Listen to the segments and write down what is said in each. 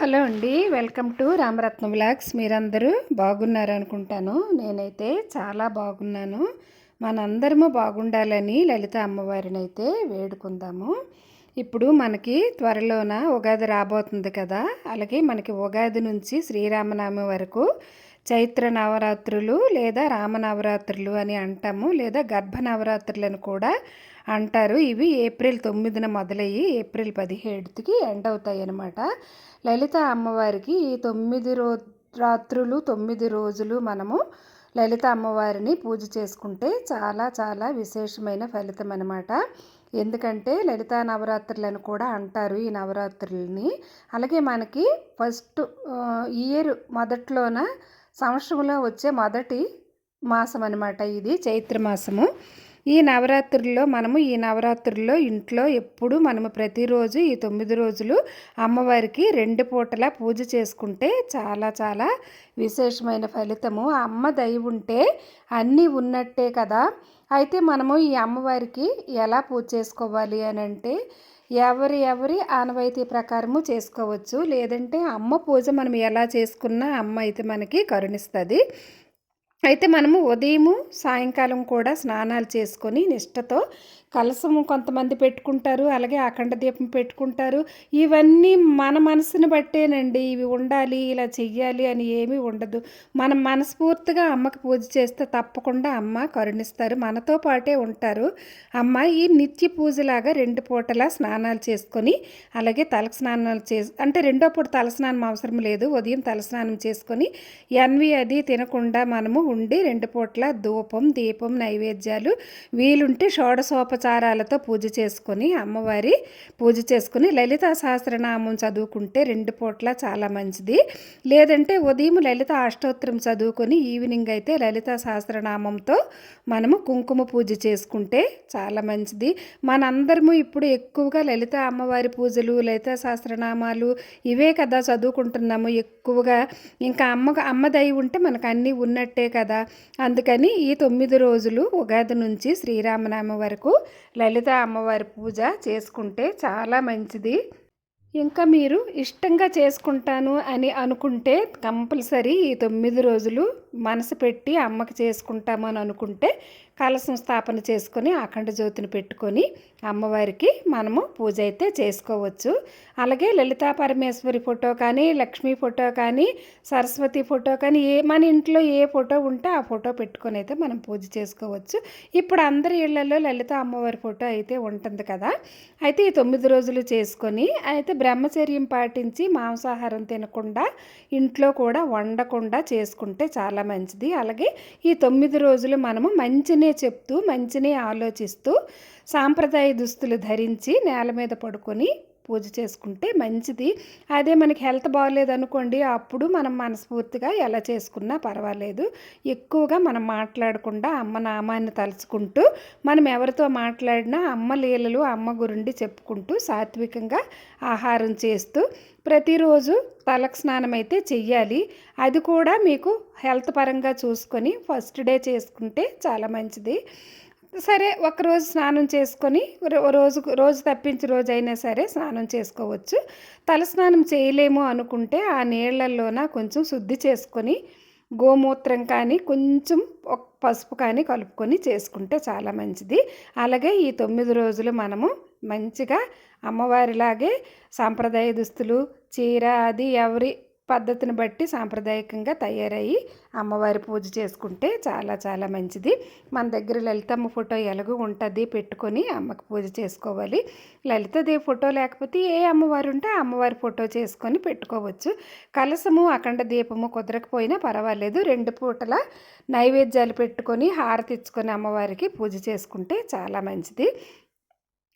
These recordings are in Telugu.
హలో అండి వెల్కమ్ టు రామరత్న బ్లాగ్స్ మీరందరూ బాగున్నారు అనుకుంటాను. నేనైతే చాలా బాగున్నాను. మనందరము బాగుండాలని లలిత అమ్మవారిని అయితే వేడుకుందాము. ఇప్పుడు మనకి త్వరలోన ఉగాది రాబోతుంది కదా. అలాగే మనకి ఉగాది నుంచి శ్రీరామనామి వరకు చైత్ర నవరాత్రులు లేదా రామనవరాత్రులు అని అంటాము లేదా గర్భ నవరాత్రులను కూడా అంటారు. ఇవి ఏప్రిల్ తొమ్మిదిన మొదలయ్యి ఏప్రిల్ పదిహేడుకి ఎండ్ అవుతాయి అన్నమాట లలిత అమ్మవారికి ఈ తొమ్మిది రో రాత్రులు తొమ్మిది రోజులు మనము లలిత అమ్మవారిని పూజ చేసుకుంటే చాలా చాలా విశేషమైన ఫలితం అనమాట ఎందుకంటే లలిత నవరాత్రులను కూడా అంటారు ఈ నవరాత్రులని. అలాగే మనకి ఫస్ట్ ఇయర్ మొదట్లోన సంవత్సరంలో వచ్చే మొదటి మాసం అనమాట ఇది చైత్ర మాసము. ఈ నవరాత్రుల్లో మనము ఈ నవరాత్రుల్లో ఇంట్లో ఎప్పుడు మనము ప్రతిరోజు ఈ తొమ్మిది రోజులు అమ్మవారికి రెండు పూటలా పూజ చేసుకుంటే చాలా చాలా విశేషమైన ఫలితము. అమ్మ దయ ఉంటే అన్నీ ఉన్నట్టే కదా. అయితే మనము ఈ అమ్మవారికి ఎలా పూజ చేసుకోవాలి అని అంటే ఎవరి ఎవరి ఆనవాయితీ ప్రకారము చేసుకోవచ్చు. లేదంటే అమ్మ పూజ మనం ఎలా చేసుకున్నా అమ్మ అయితే మనకి కరుణిస్తుంది. అయితే మనము ఉదయము సాయంకాలం కూడా స్నానాలు చేసుకొని నిష్టతో కలసము కొంతమంది పెట్టుకుంటారు అలాగే అఖండ దీపం పెట్టుకుంటారు. ఇవన్నీ మన మనసుని బట్టేనండి. ఇవి ఉండాలి ఇలా చెయ్యాలి అని ఏమీ ఉండదు. మనం మనస్ఫూర్తిగా అమ్మకి పూజ చేస్తే తప్పకుండా అమ్మ కరుణిస్తారు మనతో పాటే ఉంటారు. అమ్మ ఈ నిత్య పూజలాగా రెండు పూటలా స్నానాలు చేసుకొని అలాగే తలకు స్నానాలు చేసి అంటే రెండో పూట తలస్నానం అవసరం లేదు. ఉదయం తలస్నానం చేసుకొని ఎన్వి అది తినకుండా మనము ఉండి రెండు పూట్ల ధూపం దీపం నైవేద్యాలు వీలుంటే షోడశోప ఉపచారాలతో పూజ చేసుకొని అమ్మవారి పూజ చేసుకుని లలిత సహస్రనామం చదువుకుంటే రెండు పూట్ల చాలా మంచిది. లేదంటే ఉదయం లలిత అష్టోత్తరం చదువుకొని ఈవినింగ్ అయితే లలిత సహస్రనామంతో మనము కుంకుమ పూజ చేసుకుంటే చాలా మంచిది. మనందరము ఇప్పుడు ఎక్కువగా లలిత అమ్మవారి పూజలు లలిత సహస్రనామాలు ఇవే కదా చదువుకుంటున్నాము ఎక్కువగా. ఇంకా అమ్మ అమ్మ దయ ఉంటే మనకు అన్నీ ఉన్నట్టే కదా. అందుకని ఈ తొమ్మిది రోజులు ఉగాది నుంచి శ్రీరామనామ వరకు లలిత అమ్మవారి పూజ చేసుకుంటే చాలా మంచిది. ఇంకా మీరు ఇష్టంగా చేసుకుంటాను అని అనుకుంటే కంపల్సరీ ఈ తొమ్మిది రోజులు మనసు పెట్టి అమ్మకి చేసుకుంటామని అనుకుంటే కలసం స్థాపన చేసుకొని అఖండ జ్యోతిని పెట్టుకొని అమ్మవారికి మనము పూజ అయితే చేసుకోవచ్చు. అలాగే లలితా పరమేశ్వరి ఫోటో కానీ లక్ష్మీ ఫోటో కానీ సరస్వతి ఫోటో కానీ ఏ మన ఇంట్లో ఏ ఫోటో ఉంటే ఆ ఫోటో పెట్టుకొని అయితే మనం పూజ చేసుకోవచ్చు. ఇప్పుడు అందరి ఇళ్ళలో లలిత అమ్మవారి ఫోటో అయితే ఉంటుంది కదా. అయితే ఈ తొమ్మిది రోజులు చేసుకొని అయితే బ్రహ్మచర్యం పాటించి మాంసాహారం తినకుండా ఇంట్లో కూడా వండకుండా చేసుకుంటే చాలా మంచిది. అలాగే ఈ తొమ్మిది రోజులు మనము మంచినే చెప్తూ మంచినే ఆలోచిస్తూ సాంప్రదాయ దుస్తులు ధరించి నేల మీద పడుకొని పూజ చేసుకుంటే మంచిది. అదే మనకి హెల్త్ బాగోలేదు అనుకోండి అప్పుడు మనం మనస్ఫూర్తిగా ఎలా చేసుకున్నా పర్వాలేదు. ఎక్కువగా మనం మాట్లాడకుండా అమ్మ నామాన్ని తలుచుకుంటూ మనం ఎవరితో మాట్లాడినా అమ్మ లీలలు అమ్మ గురుండి చెప్పుకుంటూ సాత్వికంగా ఆహారం చేస్తూ ప్రతిరోజు తలకు స్నానం అయితే చెయ్యాలి. అది కూడా మీకు హెల్త్ పరంగా చూసుకొని ఫస్ట్ డే చేసుకుంటే చాలా మంచిది. సరే ఒకరోజు స్నానం చేసుకొని రోజు రోజు తప్పించి రోజు అయినా సరే స్నానం చేసుకోవచ్చు. తల స్నానం చేయలేము అనుకుంటే ఆ నీళ్ళల్లోన కొంచెం శుద్ధి చేసుకొని గోమూత్రం కానీ కొంచెం పసుపు కానీ కలుపుకొని చేసుకుంటే చాలా మంచిది. అలాగే ఈ తొమ్మిది రోజులు మనము మంచిగా అమ్మవారిలాగే సాంప్రదాయ దుస్తులు చీర అది ఎవరి పద్ధతిని బట్టి సాంప్రదాయకంగా తయారయ్యి అమ్మవారి పూజ చేసుకుంటే చాలా చాలా మంచిది. మన దగ్గర లలితమ్మ ఫోటో ఎలాగో ఉంటుంది పెట్టుకొని అమ్మకి పూజ చేసుకోవాలి. లలితదేవి ఫోటో లేకపోతే ఏ అమ్మవారు ఉంటే అమ్మవారి ఫోటో చేసుకొని పెట్టుకోవచ్చు. కలసము అఖండ దీపము కుదరకపోయినా పర్వాలేదు. రెండు పూటల నైవేద్యాలు పెట్టుకొని హారతిచ్చుకొని అమ్మవారికి పూజ చేసుకుంటే చాలా మంచిది.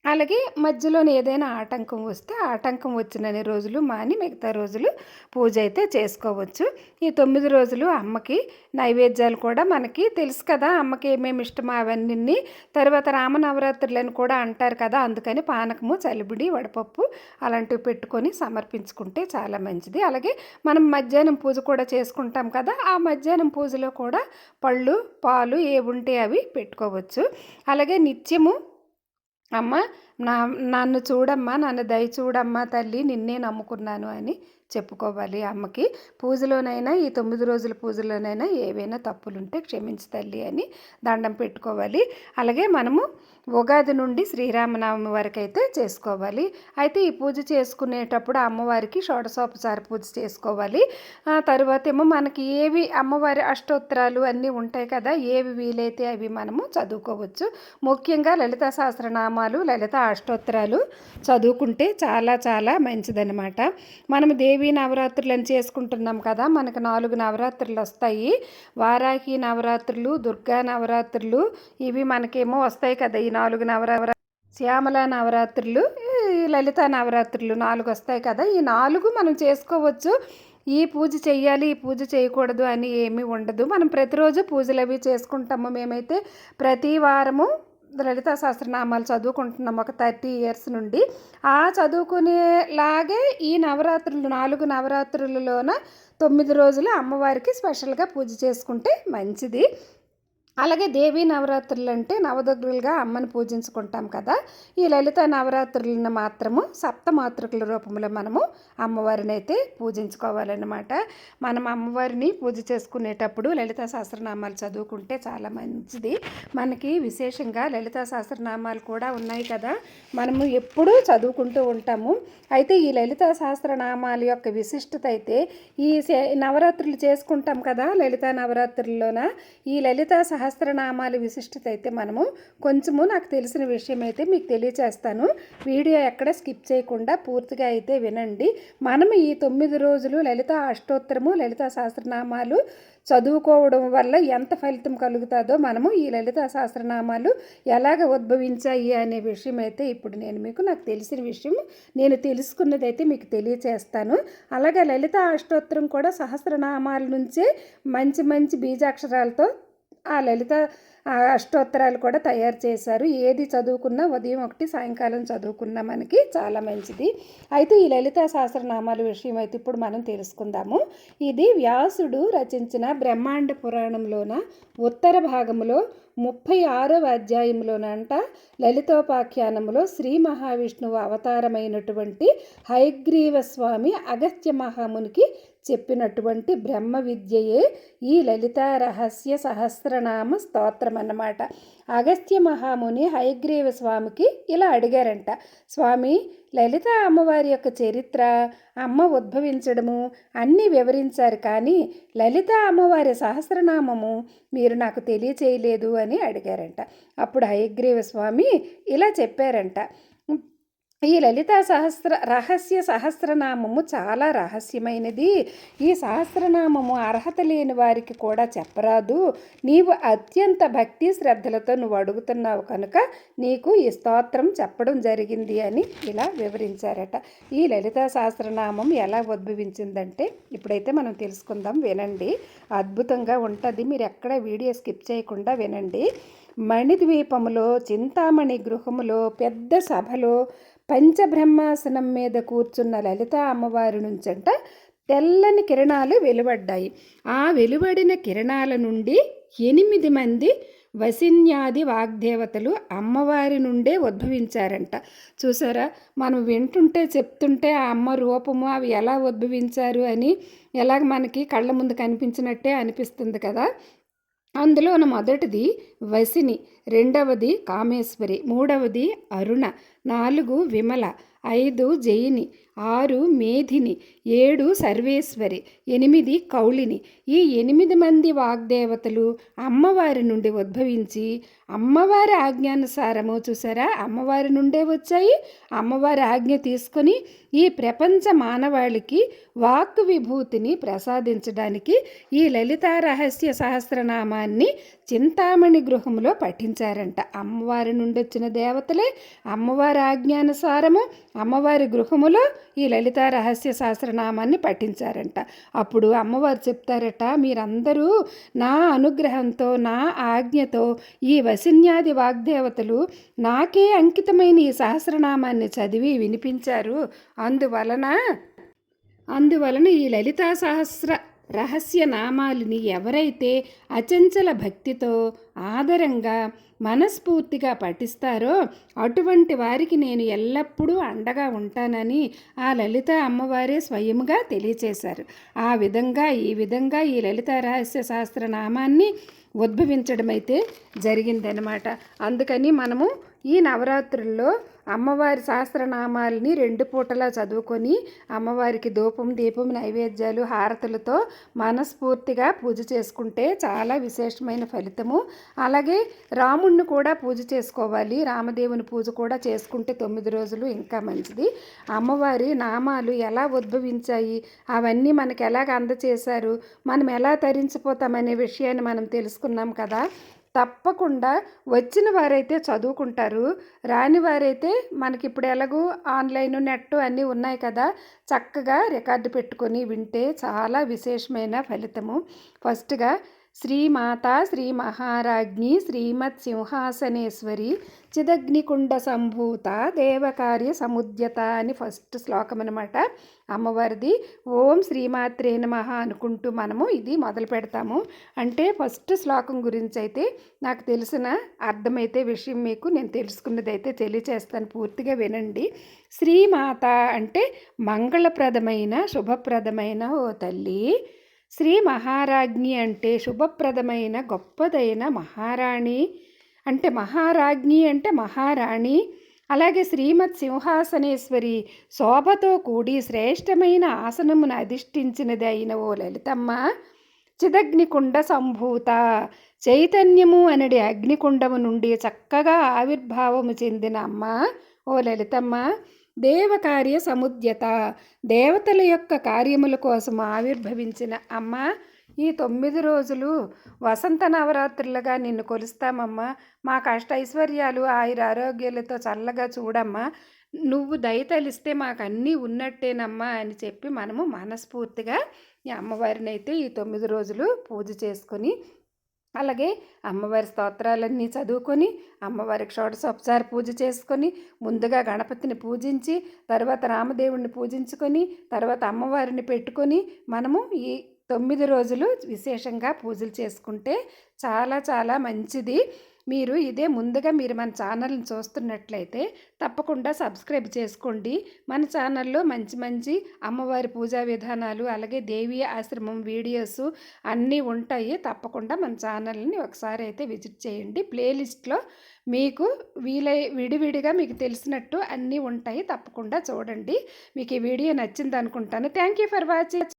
అలాగే మధ్యలోనే ఏదైనా ఆటంకం వస్తే ఆటంకం వచ్చినన్ని రోజులు మాని మిగతా రోజులు పూజ అయితే చేసుకోవచ్చు. ఈ తొమ్మిది రోజులు అమ్మకి నైవేద్యాలు కూడా మనకి తెలుసు కదా అమ్మకి ఏమేమి ఇష్టమో అవన్నీ తర్వాత రామనవరాత్రులని కూడా అంటారు కదా అందుకని పానకము చలిబిడి వడపప్పు అలాంటివి పెట్టుకొని సమర్పించుకుంటే చాలా మంచిది. అలాగే మనం మధ్యాహ్నం పూజ కూడా చేసుకుంటాం కదా ఆ మధ్యాహ్నం పూజలో కూడా పళ్ళు పాలు ఏ ఉంటే అవి పెట్టుకోవచ్చు. అలాగే నిత్యము అమ్మ నా నన్ను చూడమ్మా నన్ను దయ చూడమ్మా తల్లి నిన్నే నమ్ముకున్నాను అని చెప్పుకోవాలి అమ్మకి. పూజలోనైనా ఈ తొమ్మిది రోజుల పూజలోనైనా ఏవైనా తప్పులుంటే క్షమించి తల్లి అని దండం పెట్టుకోవాలి. అలాగే మనము ఉగాది నుండి శ్రీరామనవమి వరకు అయితే చేసుకోవాలి. అయితే ఈ పూజ చేసుకునేటప్పుడు అమ్మవారికి షోడశోపచార పూజ చేసుకోవాలి. ఆ తర్వాత ఏమో మనకి ఏవి అమ్మవారి అష్టోత్తరాలు అన్నీ ఉంటాయి కదా ఏవి వీలైతే అవి మనము చదువుకోవచ్చు. ముఖ్యంగా లలిత సహస్రనామాలు లలిత అష్టోత్తరాలు చదువుకుంటే చాలా చాలా మంచిదన్నమాట. మనం దేవి నవరాత్రులను చేసుకుంటున్నాం కదా మనకు నాలుగు నవరాత్రులు వస్తాయి. వారాహి నవరాత్రులు దుర్గా నవరాత్రులు ఇవి మనకేమో వస్తాయి కదా ఈ నాలుగు నవరాత్ర శ్యామల నవరాత్రులు లలిత నవరాత్రులు నాలుగు వస్తాయి కదా ఈ నాలుగు మనం చేసుకోవచ్చు. ఈ పూజ చేయాలి ఈ పూజ చేయకూడదు అని ఏమీ ఉండదు. మనం ప్రతిరోజు పూజలు అవి చేసుకుంటాము. మేమైతే ప్రతి వారము లలిత సహస్రనామాలు చదువుకుంటున్నాం ఒక థర్టీ ఇయర్స్ నుండి. ఆ చదువుకునేలాగే ఈ నవరాత్రులు నాలుగు నవరాత్రులలోన తొమ్మిది రోజులు అమ్మవారికి స్పెషల్గా పూజ చేసుకుంటే మంచిది. అలాగే దేవీ నవరాత్రులు అంటే నవదుర్గలుగా అమ్మని పూజించుకుంటాం కదా. ఈ లలిత నవరాత్రులను మాత్రము సప్తమాతృకుల రూపంలో మనము అమ్మవారిని అయితే పూజించుకోవాలన్నమాట. మనం అమ్మవారిని పూజ చేసుకునేటప్పుడు లలిత సహస్రనామాలు చదువుకుంటే చాలా మంచిది. మనకి విశేషంగా లలిత సహస్రనామాలు కూడా ఉన్నాయి కదా. మనము ఎప్పుడూ చదువుకుంటూ ఉంటాము. అయితే ఈ లలిత సహస్రనామాల యొక్క విశిష్టత అయితే ఈ నవరాత్రులు చేసుకుంటాం కదా లలిత నవరాత్రుల్లోన. ఈ లలిత సహ సహస్రనామాల విశిష్టత అయితే మనము కొంచెము నాకు తెలిసిన విషయం అయితే మీకు తెలియచేస్తాను. వీడియో ఎక్కడ స్కిప్ చేయకుండా పూర్తిగా అయితే వినండి. మనం ఈ తొమ్మిది రోజులు లలిత అష్టోత్తరము లలిత సహస్రనామాలు చదువుకోవడం వల్ల ఎంత ఫలితం కలుగుతుందో మనము ఈ లలిత సహస్రనామాలు ఎలాగ ఉద్భవించాయి అనే విషయం అయితే ఇప్పుడు నేను మీకు నాకు తెలిసిన విషయం నేను తెలుసుకున్నది అయితే మీకు తెలియచేస్తాను. అలాగే లలిత అష్టోత్తరం కూడా సహస్రనామాల నుంచే మంచి మంచి బీజాక్షరాలతో ఆ లలిత అష్టోత్తరాలు కూడా తయారు చేశారు. ఏది చదువుకున్నా ఉదయం ఒకటి సాయంకాలం చదువుకున్నా మనకి చాలా మంచిది. అయితే ఈ లలిత సహస్రనామాల విషయం అయితే ఇప్పుడు మనం తెలుసుకుందాము. ఇది వ్యాసుడు రచించిన బ్రహ్మాండ పురాణంలోన ఉత్తర భాగంలో ముప్పై ఆరవ అధ్యాయంలోనంట లలితోపాఖ్యానంలో శ్రీ మహావిష్ణువు అవతారమైనటువంటి హైగ్రీవ స్వామి అగస్త్య మహామునికి చెప్పినటువంటి బ్రహ్మ విద్యయే ఈ లలితారహస్య సహస్రనామ స్తోత్రం అన్నమాట. అగస్త్య మహాముని హయగ్రీవ స్వామికి ఇలా అడిగారంట స్వామి లలిత అమ్మవారి యొక్క చరిత్ర అమ్మ ఉద్భవించడము అన్నీ వివరించారు కానీ లలిత అమ్మవారి సహస్రనామము మీరు నాకు తెలియచేయలేదు అని అడిగారంట. అప్పుడు హయగ్రీవ స్వామి ఇలా చెప్పారంట ఈ లలిత సహస్ర రహస్య సహస్రనామము చాలా రహస్యమైనది. ఈ సహస్రనామము అర్హత లేని వారికి కూడా చెప్పరాదు. నీవు అత్యంత భక్తి శ్రద్ధలతో నువ్వు అడుగుతున్నావు కనుక నీకు ఈ స్తోత్రం చెప్పడం జరిగింది అని ఇలా వివరించారట. ఈ లలిత సహస్రనామం ఎలా ఉద్భవించిందంటే ఇప్పుడైతే మనం తెలుసుకుందాం వినండి. అద్భుతంగా ఉంటుంది. మీరు ఎక్కడ వీడియో స్కిప్ చేయకుండా వినండి. మణిద్వీపములో చింతామణి గృహములో పెద్ద సభలో పంచబ్రహ్మాసనం మీద కూర్చున్న లలిత అమ్మవారి నుంచంట తెల్లని కిరణాలు వెలువడ్డాయి. ఆ వెలువడిన కిరణాల నుండి ఎనిమిది మంది వసిన్యాది వాగ్దేవతలు అమ్మవారి నుండే ఉద్భవించారంట. చూసారా? మనం వింటుంటే చెప్తుంటే ఆ అమ్మ రూపము అవి ఎలా ఉద్భవించారు అని ఎలాగ మనకి కళ్ళ ముందు కనిపించినట్టే అనిపిస్తుంది కదా? అందులోన మొదటిది వసిని రెండవది కామేశ్వరి మూడవది అరుణ నాలుగు విమల ఐదు జయిని ఆరు మేధిని ఏడు సర్వేశ్వరి ఎనిమిది కౌళిని. ఈ ఎనిమిది మంది వాగ్దేవతలు అమ్మవారి నుండి ఉద్భవించి అమ్మవారి ఆజ్ఞానుసారము చూసారా? అమ్మవారి నుండే వచ్చాయి. అమ్మవారి ఆజ్ఞ తీసుకొని ఈ ప్రపంచ మానవాళికి వాక్ విభూతిని ప్రసాదించడానికి ఈ లలితా రహస్య సహస్రనామాన్ని చింతామణి గృహంలో పఠించారంట. అమ్మవారి నుండి వచ్చిన దేవతలే అమ్మవారి ఆజ్ఞానుసారము అమ్మవారి గృహములో ఈ లలిత రహస్య సహస్రనామాన్ని పఠించారంట. అప్పుడు అమ్మవారు చెప్తారట మీరందరూ నా అనుగ్రహంతో నా ఆజ్ఞతో ఈ వసిన్యాది వాగ్దేవతలు నాకే అంకితమైన ఈ సహస్రనామాన్ని చదివి వినిపించారు. అందువలన అందువలన ఈ లలితా సహస్ర రహస్య నామాలని ఎవరైతే అచంచల భక్తితో ఆదరంగా మనస్ఫూర్తిగా పఠిస్తారో అటువంటి వారికి నేను ఎల్లప్పుడూ అండగా ఉంటానని ఆ లలిత అమ్మవారే స్వయంగా తెలియచేశారు. ఆ విధంగా ఈ విధంగా ఈ లలిత రహస్య శాస్త్ర నామాన్ని ఉద్భవించడం అయితే జరిగిందనమాట అందుకని మనము ఈ నవరాత్రుల్లో అమ్మవారి సహస్రనామాలని రెండు పూటలా చదువుకొని అమ్మవారికి ధూపం దీపం నైవేద్యాలు హారతులతో మనస్ఫూర్తిగా పూజ చేసుకుంటే చాలా విశేషమైన ఫలితము. అలాగే రాముణ్ణి కూడా పూజ చేసుకోవాలి. రామదేవుని పూజ కూడా చేసుకుంటే తొమ్మిది రోజులు ఇంకా మంచిది. అమ్మవారి నామాలు ఎలా ఉద్భవించాయి? అవన్నీ మనకు ఎలాగ అందచేశారు? మనం ఎలా తరించిపోతామనే విషయాన్ని మనం తెలుసుకున్నాం కదా. తప్పకుండా వచ్చిన వారైతే చదువుకుంటారు. రాని వారైతే మనకి ఇప్పుడు ఎలాగూ ఆన్లైన్ నెట్ అన్నీ ఉన్నాయి కదా. చక్కగా రికార్డు పెట్టుకొని వింటే చాలా విశేషమైన ఫలితము. ఫస్ట్గా శ్రీమాత శ్రీ మహారాజ్ఞి శ్రీమత్ సింహాసనేశ్వరి చిదగ్నికుండ సంభూత దేవకార్య సముద్యత అని ఫస్ట్ శ్లోకం అనమాట అమ్మవారిది ఓం శ్రీమాత్రే నమ అనుకుంటూ మనము ఇది మొదలు పెడతాము. అంటే ఫస్ట్ శ్లోకం గురించి అయితే నాకు తెలిసిన అర్థమైతే విషయం మీకు నేను తెలుసుకున్నది అయితే తెలియచేస్తాను. పూర్తిగా వినండి. శ్రీమాత అంటే మంగళప్రదమైన శుభప్రదమైన ఓ తల్లి. శ్రీ మహారాజ్ఞి అంటే శుభప్రదమైన గొప్పదైన మహారాణి అంటే మహారాజ్ఞి అంటే మహారాణి. అలాగే శ్రీమత్ సింహాసనేశ్వరి శోభతో కూడి శ్రేష్టమైన ఆసనమును అధిష్ఠించినది అయిన ఓ లలితమ్మ. చిదగ్నికుండ సంభూత. చైతన్యము అనడి అగ్నికుండము నుండి చక్కగా ఆవిర్భావము చెందిన అమ్మ ఓ లలితమ్మ. దేవకార్య సముద్యత. దేవతల యొక్క కార్యముల కోసం ఆవిర్భవించిన అమ్మ ఈ తొమ్మిది రోజులు వసంత నవరాత్రులుగా నిన్ను కొలుస్తామమ్మా. మా కష్ట ఐశ్వర్యాలు ఆయుర ఆరోగ్యాలతో చల్లగా చూడమ్మా. నువ్వు దయతలిస్తే మాకు అన్నీ ఉన్నట్టేనమ్మా అని చెప్పి మనము మనస్ఫూర్తిగా ఈ అమ్మవారిని అయితే ఈ తొమ్మిది రోజులు పూజ చేసుకొని అలాగే అమ్మవారి స్తోత్రాలన్నీ చదువుకొని అమ్మవారికి షోడశోపచార పూజ చేసుకొని ముందుగా గణపతిని పూజించి తర్వాత రామదేవుడిని పూజించుకొని తర్వాత అమ్మవారిని పెట్టుకొని మనము ఈ తొమ్మిది రోజులు విశేషంగా పూజలు చేసుకుంటే చాలా చాలా మంచిది. మీరు ఇదే ముందుగా మీరు మన ఛానల్ని చూస్తున్నట్లయితే తప్పకుండా సబ్స్క్రైబ్ చేసుకోండి. మన ఛానల్లో మంచి మంచి అమ్మవారి పూజా విధానాలు అలాగే దేవీ ఆశ్రమం వీడియోస్ అన్నీ ఉంటాయి. తప్పకుండా మన ఛానల్ని ఒకసారి అయితే విజిట్ చేయండి. ప్లేలిస్ట్లో మీకు వీలై విడివిడిగా మీకు తెలిసినట్టు అన్నీ ఉంటాయి. తప్పకుండా చూడండి. మీకు ఈ వీడియో నచ్చింది అనుకుంటాను థ్యాంక్ యూ ఫర్ వాచింగ్.